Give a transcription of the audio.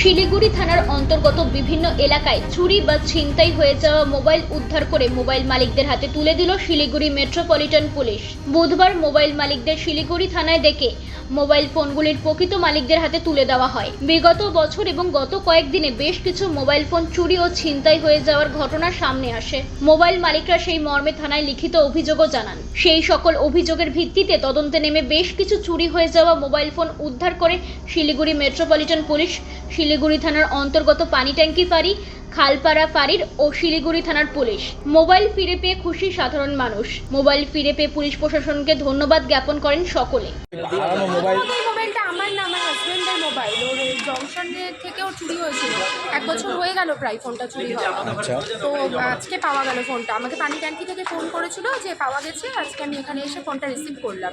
শিলিগুড়ি থানার অন্তর্গত বিভিন্ন এলাকায় চুরি বা ছিনতাই হয়ে যাওয়া মোবাইল উদ্ধার করে মোবাইল মালিকদের হাতে তুলে দিল শিলিগুড়ি মেট্রোপলিটন পুলিশ। বুধবার মোবাইল মালিকদের শিলিগুড়ি থানায় ডেকে মোবাইল ফোনগুলির প্রকৃত মালিকদের হাতে তুলে দেওয়া হয়। বিগত বছর এবং গত কয়েকদিনে বেশ কিছু মোবাইল ফোন চুরি ও ছিনতাই হয়ে যাওয়ার ঘটনা সামনে আসে। মোবাইল মালিকরা সেই মর্মে থানায় লিখিত অভিযোগও জানান। সেই সকল অভিযোগের ভিত্তিতে তদন্তে নেমে বেশ কিছু চুরি হয়ে যাওয়া মোবাইল ফোন উদ্ধার করে শিলিগুড়ি মেট্রোপলিটন পুলিশ, শিলিগুড়ি থানার অন্তর্গত পানি ট্যাঙ্কি ফাঁড়ি খালপাড়া ফাঁড়ির ও শিলিগুড়ি থানার পুলিশ। মোবাইল ফিরে পেয়ে খুশি সাধারণ মানুষ। মোবাইল ফিরে পেয়ে পুলিশ প্রশাসনকে ধন্যবাদ জ্ঞাপন করেন সকলে। মোবাইলটা আমার না আমার হাজবেন্ডের মোবাইল। ওর জংশনের থেকেও চুরি হয়েছিল। এক বছর হয়ে গেল প্রায় ফোনটা চুরি হওয়া আচ্ছা। তো আজকে পাওয়া গেল ফোনটা। আমাকে পানি ট্যাঙ্কি থেকে ফোন করেছিল যে পাওয়া গেছে আজকে আমি এখানে এসে ফোনটা রিসিভ করলাম।